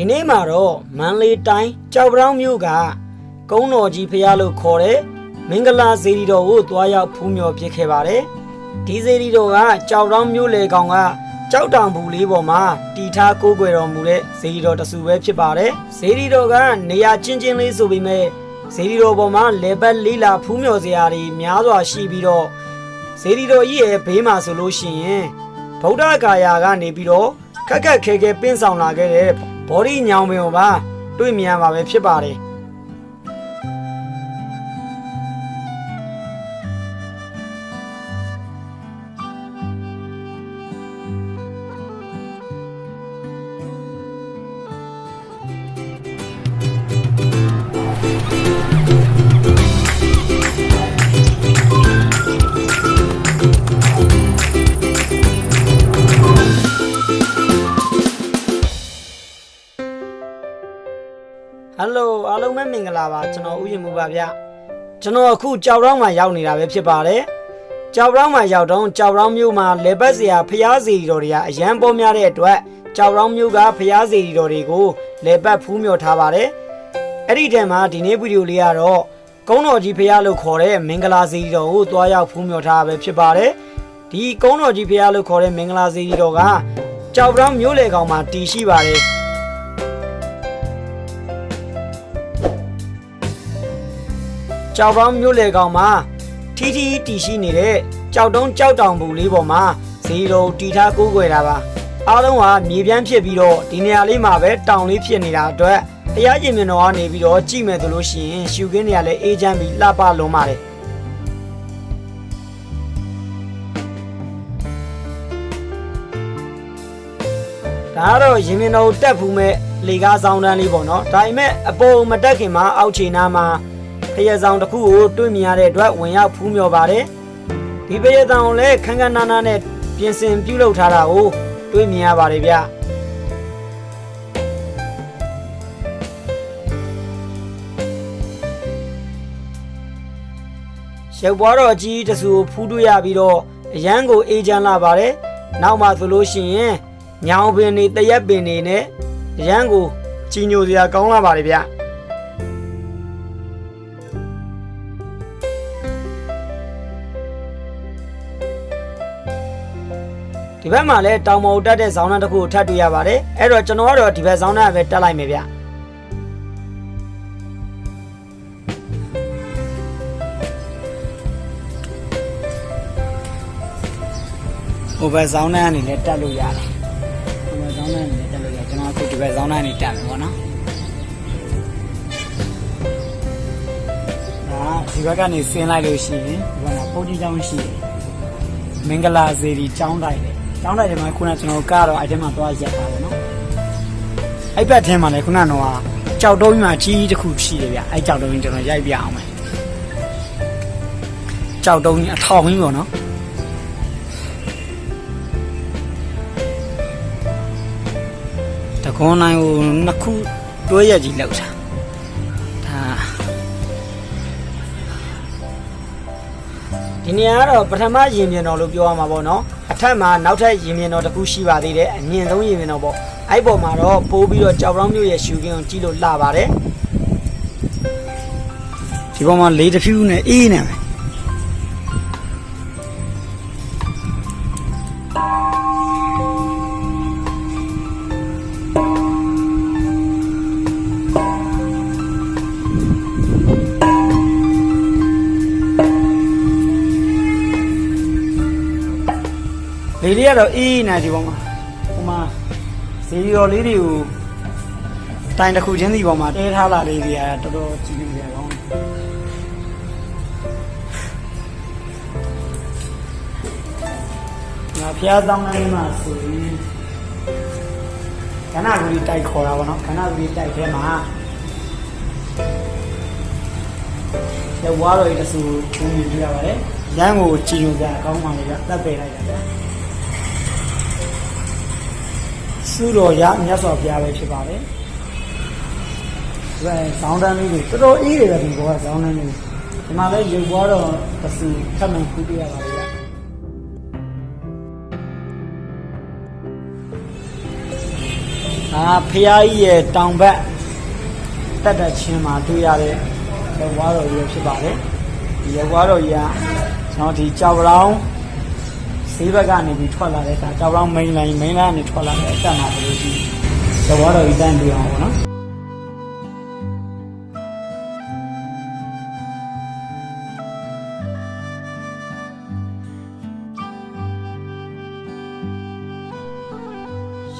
ဒီနေ့မှာတော့မန္တလေးတိုင်းကြောက်ပြောင်းမြို့ကကုန်းတော်ကြီးဖရားလို့ခေါ်တဲ့မင်္ဂလာစေတီတော်ကိုတွားရောက်ဖူးမြော်ပြစ်ခဲ့ပါတယ်ဒီစေတီတော်ကကြောက်ပြောင်းမြို့လေကောင်ကကြောက်တောင်ဘူးလေးပေါ်မှာတီထားကိုးကွယ်တော်မူတဲ့စေတီတော်တစ်ဆူပဲဖြစ်ပါတယ်စေတီတော်ကနေရာချင်းချင်းလေးဆိုပေမဲ့စေတီတော်ပေါ်မှာလေပတ်လေးလာဖူးမြော်စရာတွေများစွာရှိပြီးတော့စေတီတော်ကြီးရဲ့ဘေးမှာဆိုလို့ရှိရင်ဗုဒ္ဓဂါယာကနေပြီးတော့ခက်ခက်ခဲခဲပင်းဆောင်လာခဲ့တဲ့ ဘောဓိညောင်ပင်ကိုပါတွေ့မြင်ရမှာပဲဖြစ်ပါတယ် ဟယ်လိုအားလုံးပဲမင်္ဂလာပါကျွန်တော်ဥယျာဉ်မှုပါဗျကျွန်တော်အခုကြောက်တောင်းမှာရောက်နေတာပဲဖြစ်ပါတယ်ကြောက်တောင်းမှာရောက်တော့ကြောက်တောင်းမြို့မှာလေပတ်စရာဖျားစီတော်တွေကအရန်ပေါ်များတဲ့အတွက်ကြောက်တောင်းမြို့ကဖျားစီတော်တွေကိုလေပတ်ဖူးမြော်ထားပါတယ်အဲ့ဒီတည်းမှာဒီနေ့ဗီဒီယိုလေးကတော့ကုန်းတော်ကြီးဖျားလို့ခေါ်တဲ့မင်္ဂလာစီတော်ကိုတွားရောက်ဖူးမြော်ထားတာပဲဖြစ်ပါတယ်ဒီကုန်းတော်ကြီးဖျားလို့ခေါ်တဲ့မင်္ဂလာစီတော်ကကြောက်တောင်းမြို့လေကောင်မှာတည်ရှိပါတယ် ကြောက်ပေါင်းမြို့လေကောင်မှာထီထီတီရှိနေတဲ့ကြောက်တုံးကြောက်တောင်ဘူးလေးပေါ်မှာဇီရိုတီထားကိုးကွယ်တာပါအားလုံးကမြေပြန့်ဖြစ်ပြီးတော့ဒီနေရာလေးမှာပဲတောင်လေးဖြစ်နေတာအတွက်တရားကျင်မြင်တော်ကနေပြီးတော့ကြည့်မယ်ဆိုလို့ရှိရင်ရှူခင်းနေရလဲအေးချမ်းပြီးလှပလုံးပါတယ်ဒါကတော့ရင်မြင်တော်တက်ဘူးမဲ့လေကားဆောင်တန်းလေးပေါ့နော်ဒါပေမဲ့အပေါ်မတက်ခင်မှာအောက်ခြေနားမှာ ဖယဆောင်တစ်ခုကိုတွေ့မြင်ရတဲ့အတွက်ဝင်ရောက်ဖူးမြော်ပါတယ်ဒီဖယဆောင်ကိုလည်းခန်းခန်းနားနားနဲ့ပြင်ဆင်ပြုလုပ်ထားတာကိုတွေ့မြင်ရပါတယ်ဗျရုပ်ပွားတော်ကြီးတဆူကိုဖူးတွေ့ရပြီးတော့အရန်ကိုအေးချမ်းလာပါတယ်နောက်မှဆိုလို့ရှိရင်ညောင်ပင်တွေတရက်ပင်တွေနဲ့အရန်ကိုကြီးညိုစရာကောင်းလာပါတယ်ဗျ ဒီဘက်မှာလည်းတောင်ပေါ်တက်တဲ့ဇောင်းနှံတစ်ခုကိုထပ်တွေ့ရပါတယ်အဲ့တော့ကျွန်တော်ကတော့ဒီဘက်ဇောင်းနှံပဲတက်လိုက်မယ်ဗျဟိုဘက်ဇောင်းနှံအနေနဲ့တက်လို့ရတယ်ဟိုဘက်ဇောင်းနှံအနေနဲ့တက်လို့ရကျွန်တော်အခုဒီဘက်ဇောင်းနှံအနေနဲ့တက်မယ်ပေါ့နော်ဒါဒီဘက်ကနေဆင်းလိုက်လို့ရှိရင်ဒီဘက်ကပိုးကြီးချောင်းရှိတယ်မင်္ဂလာစေတီကျောင်းတိုက်တယ် ကျောင်းတိုက်တယ်မှာခုနကကျွန်တော်ကတော့အဲ့ထဲမှာသွားရက်တာပေါ့နော်အဲ့ဘက်ထဲမှာလည်းခုနကတော့ကြောက်တုံးကြီးမှာကြီးတစ်ခုရှိတယ်ဗျအဲ့ကြောက်တုံးကြီးကျွန်တော်ရိုက်ပြအောင်မယ်ကြောက်တုံးကြီးအထောင်ကြီးပေါ့နော်တကွန်နိုင်ကိုနှစ်ခုတွဲရက်ကြီးလောက်တာဒါဒီနေရာကတော့ပထမရင်ပြင်တော်လို့ပြောရမှာပေါ့နော် အထက်မှာနောက်ထပ်ရင်ပြင်တော်တစ်ခုရှိပါသေးတယ်အမြင့်ဆုံးရင်ပြင်တော်ပေါ့အဲ့ပေါ်မှာတော့ပိုးပြီးတော့ကြောက်ရောင်းမျိုးရဲ့ရှူကင်းကိုကြည့်လို့လှပါတယ်ဒီပေါ်မှာလေးတစ်ဖြူနဲ့အေးနေတယ် ကတော့အေးနေဒီပေါ်မှာဟိုမှာဇီရော်လေးတွေကိုတိုင်တစ်ခုချင်းစီပေါ်မှာတဲထားလာလေးတွေကတော်တော်ကြည့်နေကြကောင်းတယ်ငါဖျားတောင်းနေမှာဆိုရင်ကနဂူကြီးတိုက်ခေါ်တာဗောနော်ကနဂူကြီးတိုက်ထဲမှာရဝါတော်ရဲ့အဆူကိုမြင်ပြရပါတယ်ရန်ကိုကြည်ညိုကြအကောင်းပါလေဗျတက်ပေလိုက်တာ စုတော်ရမြတ်စွာဘုရားပဲဖြစ်ပါတယ်ဒါဇောင်းတန်းလေးတွေတော်တော်အေးတယ်ဗျဒီဘောကဇောင်းတန်းလေးဒီမှာလည်းရုပ်ဘွားတော်အဆူထပ်မံဖူးပြရပါလေဗျဒါဖရာကြီးရဲ့တောင်ဘက်တက်တက်ချင်းမှာတွေ့ရတဲ့ရုပ်ဝါတော်ကြီးဖြစ်ပါတယ်ဒီရုပ်ဝါတော်ကြီးကကျွန်တော်ဒီကြောက်ရောင်း ဈေးဘက်ကနေပြီးထွက်လာတဲ့ဒါကြောက်ရောင်း main line main line ကနေထွက်လာတဲ့အတက်မှာဘယ်လိုရှိရုပ်ဝါတော်ကြီးတန်းတွေ့အောင်ပေါ့နော်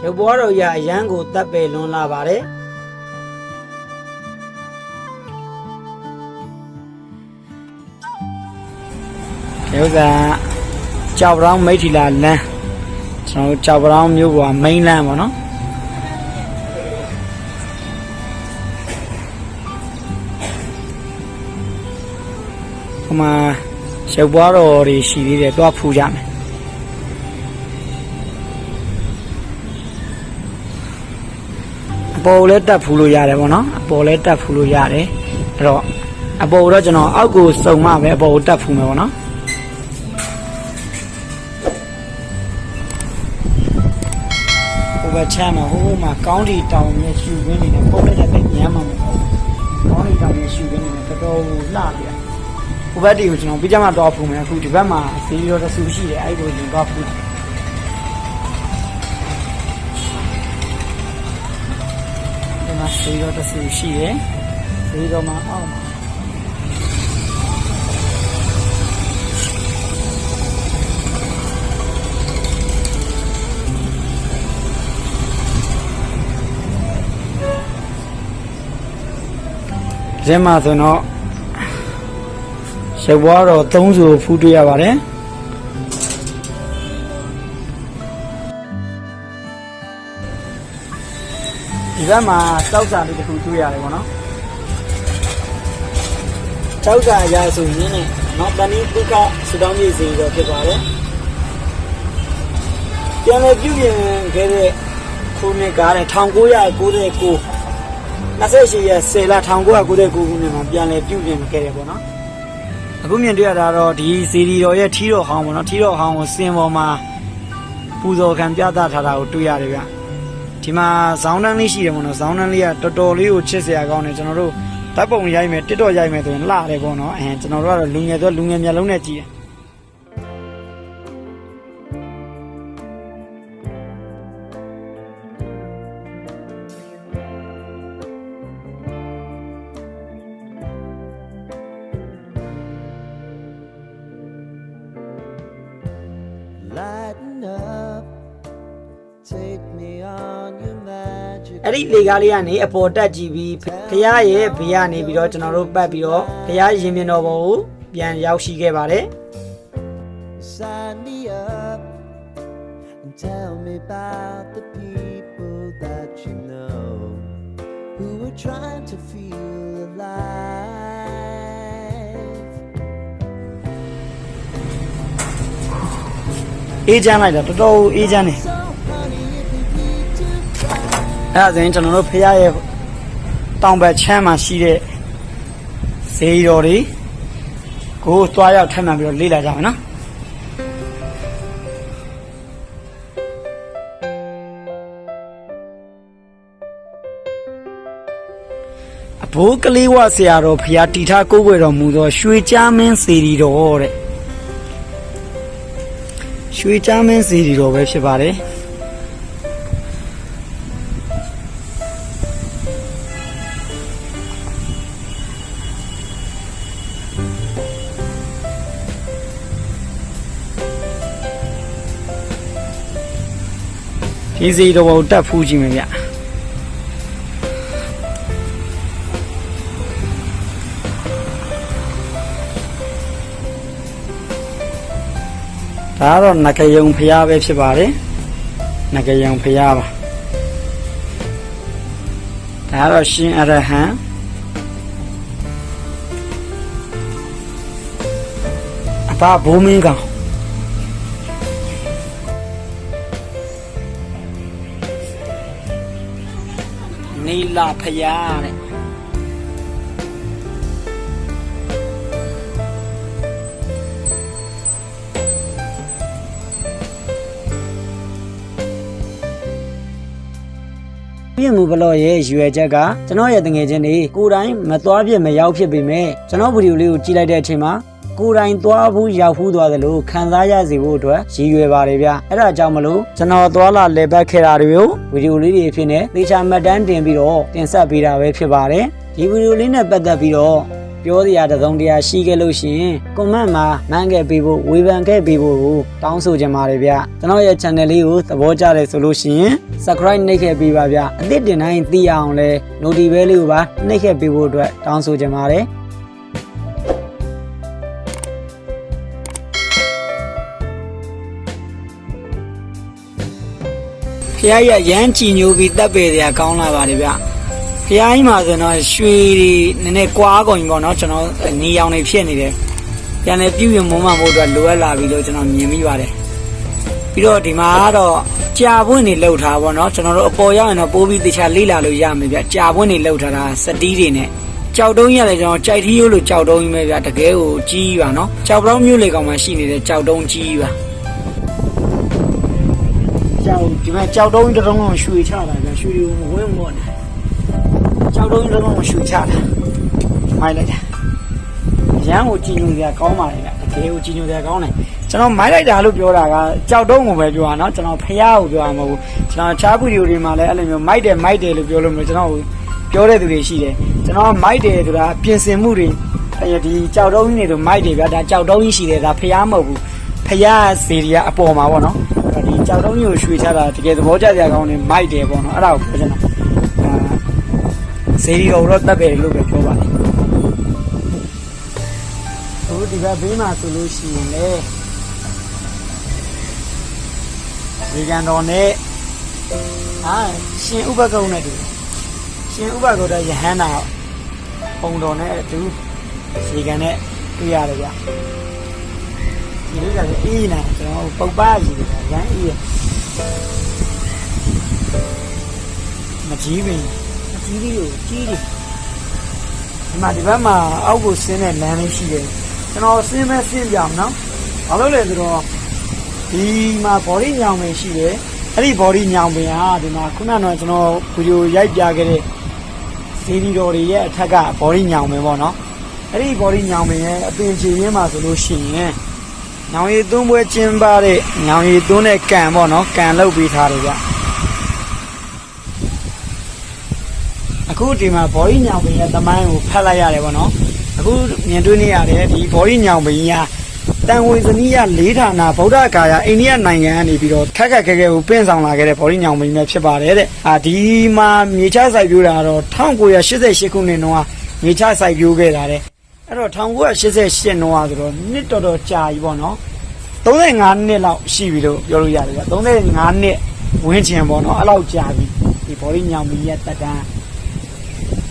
ရုပ်ဘွားတော်ကြီးအရန်ကိုတပ်ပယ်လွန်လာပါတယ်ဒီဥစ္စာ ကြောက်ရောင်းမိထီလာလမ်းကျွန်တော်တို့ကြောက်ရောင်းမြို့ပေါ်မိန်းလမ်းပေါ့နော်ဟိုမှာရုပ်ဘွားတော်တွေရှိသေးတယ်တွားဖူးကြမယ်အပေါ်လည်းတက်ဖူးလို့ရတယ်ပေါ့နော်အပေါ်လည်းတက်ဖူးလို့ရတယ်အဲ့တော့အပေါ်တော့ကျွန်တော်အောက်ကိုစုံမှပဲအပေါ်ကိုတက်ဖူးမယ်ပေါ့နော် ဘက်ချမ်းမှာဟိုဟိုမှာကောင်းတီတောင်နဲ့ရှူခင်းနေတယ်ပုံလိုက်တဲ့ညမ်းမှာမဟုတ်ဘူးကောင်းတီတောင်နဲ့ရှူခင်းနေတယ်တော်တော်လှပြရဟိုဘက်တီကိုကျွန်တော်ပြကြမှာတော့ဖူးမယ်အခုဒီဘက်မှာစီရီရောတဆူရှိတယ်အဲ့ဒီကိုရင်တော့ဖူးတယ်ဒီမှာဆေးရောတစ်ဆူရှိတယ်ဆေးရောမှာအောက်မှာ ဒီမှာဆိုတော့ရုပ်ဘွားတော့၃ဆူဖူးတွေ့ရပါတယ်ဒီဘက်မှာတောက်စာလေးတစ်ခုတွေ့ရတယ်ပေါ့နော်တောက်စာအရာဆိုရင်လည်းနော်တဏိပုခစတောင်းမြေစီတော့ဖြစ်ပါတယ်ပြန်လည်ပြုပြင်ခဲ့တဲ့ခုနှစ်ကားတဲ့1999 28ရက်10လ1999ခုနှစ်မှာပြန်လည်ပြုပြင်ခဲ့တယ်ပေါ့နော်အခုမြင်တွေ့ရတာတော့ဒီစီရီတော်ရဲ့ထီးတော်ဟောင်းပေါ့နော်ထီးတော်ဟောင်းကိုစင်ပေါ်မှာပူဇော်ခံပြသထားတာကိုတွေ့ရတယ်ဗျဒီမှာဇောင်းတန်းလေးရှိတယ်ပေါ့နော်ဇောင်းတန်းလေးကတော်တော်လေးကိုချစ်စရာကောင်းတယ်ကျွန်တော်တို့ဓာတ်ပုံရိုက်မယ်တစ်တော့ရိုက်မယ်ဆိုရင်လှတယ်ပေါ့နော်အဲကျွန်တော်တို့ကတော့လူငယ်ဆိုလူငယ်မျက်လုံးနဲ့ကြည့်တယ် အဲ့ဒီလေကားလေးကနေအပေါ်တက်ကြည့်ပြီးဖះရဲ့ဘေးကနေပြီးတော့ကျွန်တော်တို့ပတ်ပြီးတော့ဖះရင်မြင်တော်ပေါ်ကိုပြန်ရောက်ရှိခဲ့ပါတယ် Sign me up and tell me about the people that you know who are trying to feel alive. အေးချမ်းလိုက်တာတော်တော်အေးချမ်းတယ် အဲ့ဒါဆိုရင်ကျွန်တော်တို့ဖះရဲ့တောင်ဘက်ချမ်းမှာရှိတဲ့ဈေးတော်တွေကိုသွားရောက်ထပ်မှန်ပြီးတော့လေ့လာကြမယ်နော်အဘိုးကလေးဝဆရာတော်ဖျားတီထားကိုးကွယ်တော်မူသောရွှေချမ်းမင်းစီရီတော်တဲ့ရွှေချမ်းမင်းစီရီတော်ပဲဖြစ်ပါတယ် ဒီစီတော်ကိုတက်ဖူးကြည့်မယ်ဗျဒါကတော့နဂယုံဖျားပဲဖြစ်ပါတယ်နဂယုံဖျားပါဒါကတော့ရှင်အရဟံအဘဘိုးမင်းကောင် နီလာဖျားတဲ့ပြမှုဘလော့ရဲ့ရွယ်ချက်ကကျွန်တော်ရဲ့တငယ်ချင်းတွေကိုယ်တိုင်မသွားပြစ်မရောက်ဖြစ်ပေမဲ့ကျွန်တော်ဗီဒီယိုလေးကိုကြည့်လိုက်တဲ့အချိန်မှာ ကိုယ်တိုင်သွားဘူးရောက်ဘူးသွားသလိုခံစားရစေဖို့အတွက်ရည်ရွယ်ပါတယ်ဗျအဲ့ဒါကြောင့်မလို့ကျွန်တော်သွားလာလေပတ်ခဲ့တာတွေကိုဗီဒီယိုလေးတွေအဖြစ်နဲ့သေချာမှတ်တမ်းတင်ပြီးတော့တင်ဆက်ပေးတာပဲဖြစ်ပါတယ်ဒီဗီဒီယိုလေးနဲ့ပတ်သက်ပြီးတော့ပြောစရာတစ်စုံတရာရှိခဲ့လို့ရှိရင် comment မှာမှန်းခဲ့ပေးဖို့ဝေဖန်ခဲ့ပေးဖို့ကိုတောင်းဆိုချင်ပါတယ်ဗျကျွန်တော်ရဲ့ channel လေးကိုသဘောကျတယ်ဆိုလို့ရှိရင် subscribe နှိပ်ခဲ့ပေးပါဗျအသစ်တင်တိုင်းသိရအောင်လဲ notification လေးကိုပါနှိပ်ခဲ့ပေးဖို့အတွက်တောင်းဆိုချင်ပါတယ် ဖះရရမ်းကြည်ညိုပြီးတပ်ပေစရာကောင်းလာပါတယ်ဗျဖျားကြီးမှာဆိုတော့ရွှေတွေနည်းနည်းကွာကုန်ပြီပေါ့နော်ကျွန်တော်နေရောင်တွေဖြစ်နေတယ်ပြန်လည်းပြုပြင်မုံမှဖို့အတွက်လိုအပ်လာပြီလို့ကျွန်တော်မြင်မိပါတယ်ပြီးတော့ဒီမှာကတော့ကြာပွင့်နေလောက်ထားပါတော့ကျွန်တော်တို့အပေါ်ရောက်ရင်တော့ပိုးပြီးတခြားလေးလာလို့ရမယ်ဗျကြာပွင့်နေလောက်ထားတာစတီးတွေနဲ့ကြောက်တုံးကြီးရတယ်ကျွန်တော်ကြိုက်ထီးရိုးလို့ကြောက်တုံးကြီးပဲဗျတကယ်ကိုကြီးပါနော်ကြောက်ပလောင်းမျိုးလေကောင်မှရှိနေတဲ့ကြောက်တုံးကြီးပါ ဒီမှာကြောက်တုံးကြီးတစ်တုံးလုံးရွှေချတာဗျရွှေတွေကိုမဝင်းမော့နေ ကြောက်တုံးလုံးလုံးရှူချတာမိုက်လိုက်တာရန်ကိုကြည်ညိုစရာကောင်းပါလေကတကယ်ကိုကြည်ညိုစရာကောင်းတယ်ကျွန်တော်မိုက်လိုက်တာလို့ပြောတာကကြောက်တုံးကိုပဲပြောတာเนาะကျွန်တော်ဖះကိုပြောတာမဟုတ်ဘူးကျွန်တော်ချားဗီဒီယိုတွေမှာလည်းအဲ့လိုမျိုးမိုက်တယ်မိုက်တယ်လို့ပြောလို့မလို့ကျွန်တော်ပြောတဲ့သူတွေရှိတယ်ကျွန်တော်မိုက်တယ်ဆိုတာပြင်ဆင်မှုတွေအဲဒီကြောက်တုံးကြီးနေတော့မိုက်တယ်ဗျာဒါကြောက်တုံးကြီးရှိတယ်ဒါဖះမဟုတ်ဘူးဖះစီရီယာအပေါ်မှာပေါ့နော် ဒီကြောက်တုံးကြီးကိုရွှေချတာတကယ်သဘောကျစရာကောင်းတယ်မိုက်တယ်ပေါ့နော်အဲ့ဒါကိုပြောချင်တာအာစေရီတော်တော့တတ်ပဲလို့ပဲပြောပါလိမ့်ဟိုဒီဘက်ဘေးမှာဆိုလို့ရှိရင်လေဒီကန်တော်နဲ့ဟာရှင်ဥပကုံနဲ့တူရှင်ဥပကုံတဲ့ယဟန္တာပုံတော်နဲ့အတူဒီကန်နဲ့တွေ့ရတယ်ဗျ ဒီလိုကလည်းအေးနေကျွန်တော်ပုပ်ပါကြီးတယ်ရမ်းအေးရမကြီးပင်အကြီးကြီးကိုကြီးတယ်ဒီမှာဒီဘက်မှာအောက်ကိုဆင်းတဲ့လမ်းလေးရှိတယ်ကျွန်တော်ဆင်းမဲ့ဆင်းပြအောင်နော်ဘာလို့လဲဆိုတော့ဒီမှာ body ညောင်ပင်ရှိတယ်အဲ့ဒီ body ညောင်ပင်ဟာဒီမှာခုနကတော့ကျွန်တော်ဗီဒီယိုရိုက်ပြခဲ့တဲ့စီဒီတော်တွေရဲ့အထက်က body ညောင်ပင်ပေါ့နော်အဲ့ဒီ body ညောင်ပင်ရဲ့အပင်ချေရင်းမှာဆိုလို့ရှိရင် ညောင်ရည်သွင်းပွဲကျင်းပတဲ့ညောင်ရည်သွင်းတဲ့ကံပေါ့နော်ကံလုပ်ပေးထားတယ်ဗျအခုဒီမှာဘော်ရီညောင်ပင်ရဲ့သမိုင်းကိုဖတ်လိုက်ရတယ်ဗောနော်အခုမြင်တွေ့နေရတယ်ဒီဘော်ရီညောင်ပင်ကတန်ဝေဇနီးရလေးဌာနဗုဒ္ဓဂါယာအိန္ဒိယနိုင်ငံကနေပြီးတော့ခက်ခက်ခဲခဲကိုပင့်ဆောင်လာခဲ့တဲ့ဘော်ရီညောင်ပင်ပဲဖြစ်ပါတယ်တဲ့အာဒီမှာမြေချစိုက်ပျိုးတာကတော့1988ခုနှစ်တုန်းကမြေချစိုက်ပျိုးခဲ့တာတဲ့ အဲ့တော့1988တုန်းကဆိုတော့နှစ်တော်တော်ကြာပြီဗောနော်35နှစ်လောက်ရှိပြီလို့ပြောလို့ရတယ်ဗျ35နှစ်ဝင်းချင်ဗောနော်အဲ့လောက်ကြာပြီဒီဘော်ရီညောင်ပင်ရဲ့တက်တန်း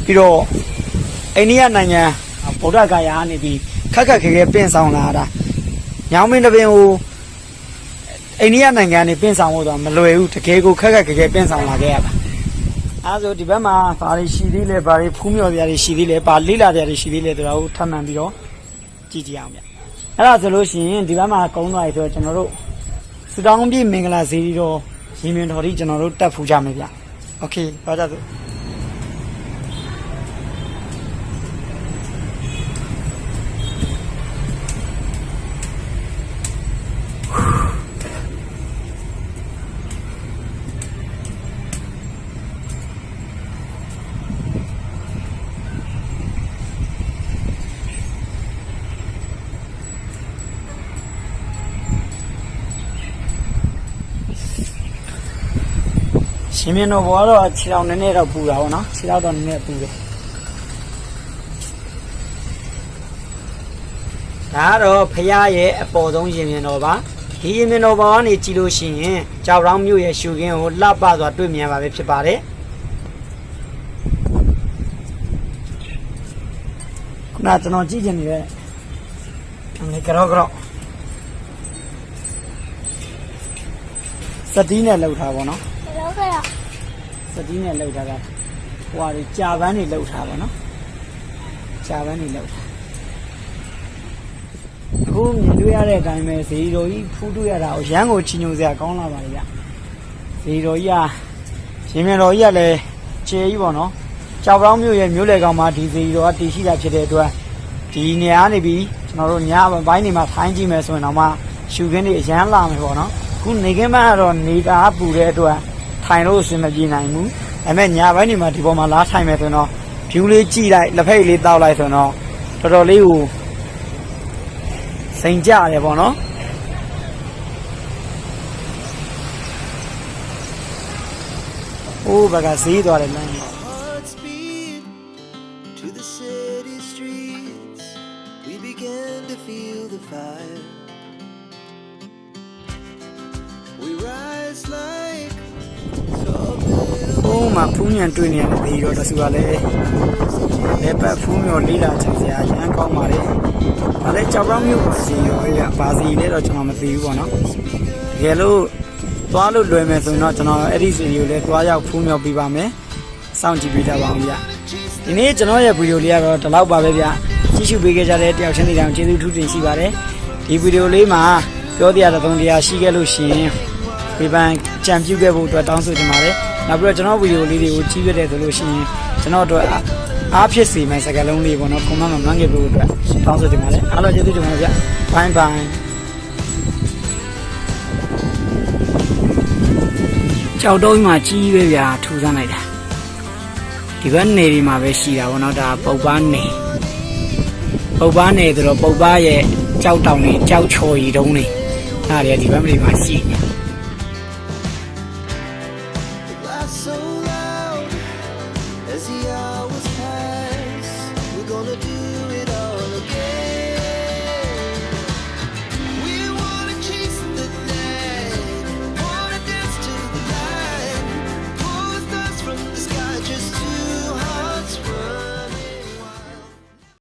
ပြီးတော့အိန္ဒိယနိုင်ငံဗုဒ္ဓဂါယာကနေပြီးခက်ခက်ခဲခဲပင့်ဆောင်လာတာညောင်မင်းတပင်ကိုအိန္ဒိယနိုင်ငံကနေပင့်ဆောင်ဖို့တော့မလွယ်ဘူးတကယ်ကိုခက်ခက်ခဲခဲပင့်ဆောင်လာခဲ့ရပါ အဲဆိုဒီဘက်မှာဘာတွေရှိသေးလဲဘာတွေဖူးမြော်စရာတွေရှိသေးလဲဘာလေးလာစရာတွေရှိသေးလဲဆိုတာကိုထပ်မံပြီးတော့ကြည့်ကြည့်အောင်ဗျအဲ့ဒါဆိုလို့ရှိရင်ဒီဘက်မှာကုန်းသွားပြီဆိုတော့ကျွန်တော်တို့စတောင်းပြည့်မင်္ဂလာစီရီတော်ရင်မြင်တော်ဒီကျွန်တော်တို့တက်ဖူးကြမယ်ဗျโอเคပါကြစို့ ရှင်မင်းတို့ဘောကတော့ခြေထောက်နည်းနည်းတော့ပူတာပေါ့နော်ခြေထောက်တော့နည်းနည်းပူတယ်ဒါကတော့ဖရားရဲ့အပေါ်ဆုံးရှင်မင်းတော်ပါဒီရှင်မင်းတော်ဘောကနေကြည့်လို့ရှိရင်ကြောက်ရောင်းမြို့ရဲ့ရှုခင်းကိုလှပစွာတွေ့မြင်ပါပဲဖြစ်ပါတယ်ခုနကကျွန်တော်ကြည့်ချင်နေတဲ့အနေကြောက်ကြောက်စတီးနဲ့လှုပ်ထားပါတော့ လောက်ခဲ့ရစတီးနဲ့လှုပ်ထားတာဟိုဟာတွေကြာပန်းတွေလှုပ်ထားပါနော်ကြာပန်းတွေလှုပ်ထားအခုမြင်တွေ့ရတဲ့အတိုင်းပဲဇေဒီတော်ကြီးဖူးတွေ့ရတာကိုရမ်းကိုချီညိုစရာကောင်းလာပါလေဗျဇေဒီတော်ကြီးကရှင်မြတော်ကြီးကလည်းကျယ်ကြီးပေါ့နော်ကြောက်ပြောင်းမြို့ရဲ့မြို့လေကောင်မှာဒီစေရီတော်ကတည်ရှိတာဖြစ်တဲ့အတွက်ဒီနေရာနေပြီးကျွန်တော်တို့ညဘိုင်းနေမှာထိုင်းကြည့်မယ်ဆိုရင်တော့မှရှူခင်းတွေအရန်လာမယ်ပေါ့နော်အခုနေခင်းမှကတော့နေတာပူတဲ့အတွက် ထိုင်လို့အဆင်မပြေနိုင်ဘူးဒါပေမဲ့ညဘိုင်းနေမှာဒီပေါ်မှာလားထိုင်မယ်ဆိုရင်တော့ view လေးကြည့်လိုက်လက်ဖက်လေးတောက်လိုက်ဆိုရင်တော့တော်တော်လေးကိုစိန်ကြရတယ်ပေါ့နော်။အိုးဘကဈေးသွားတယ်လမ်း အိုးမှာဖူးညံတွေ့နေရတယ်ဒီတော့တဆူကလည်းလက်ပတ်ဖူးမြော်လေးလာချင်စရာရမ်းကောင်းပါလေ။ဒါလည်းကြောက်ရောင်းမျိုးပါစီရောရပါစီလဲတော့ကျွန်တော်မသိဘူးပေါ့နော်။တကယ်လို့သွားလို့လွယ်မယ်ဆိုရင်တော့ကျွန်တော်အဲ့ဒီစီကိုလည်းသွားရောက်ဖူးမြော်ပြပါမယ်။စောင့်ကြည့်ပေးကြပါအောင်ဗျ။ဒီနေ့ကျွန်တော်ရဲ့ဗီဒီယိုလေးကတော့ဒီလောက်ပါပဲဗျ။ကြည့်ရှုပေးခဲ့ကြတဲ့တယောက်ချင်းစီတိုင်းကျေးဇူးထူးတင်ရှိပါတယ်။ဒီဗီဒီယိုလေးမှာပြောတရားတစ်သုံးတရားရှိခဲ့လို့ရှိရင်ဝေဖန်ကြံပြုခဲ့ဖို့အတွက်တောင်းဆိုချင်ပါတယ်။ နောက်ပြီးတော့ကျွန်တော်ဗီဒီယိုလေးတွေကိုကြည့်ရတဲ့ဆိုလို့ရှိရင်ကျွန်တော်တို့အားအားဖြစ်စေမယ့်စကားလုံးလေးပေါ့နော်ကွန်မန့်မှာမှန်းခဲ့ဖို့အတွက်တောင်းဆိုချင်ပါတယ်။အားလုံးကျေးဇူးတင်ပါတယ်ဗျ။ Bye bye ။ကြောက်တော့မှကြီးပဲဗျာထူဆန်းလိုက်တာ။ဒီဘက်နေဒီမှာပဲရှိတာပေါ့နော်ဒါပုပ်ပန်းနေ။ပုပ်ပန်းနေဆိုတော့ပုပ်ပန်းရဲ့ကြောက်တောင်နေကြောက်ချော်ရီတုံးနေ။အဲ့ဒါတွေကဒီဘက်မလေးမှာရှိနေ။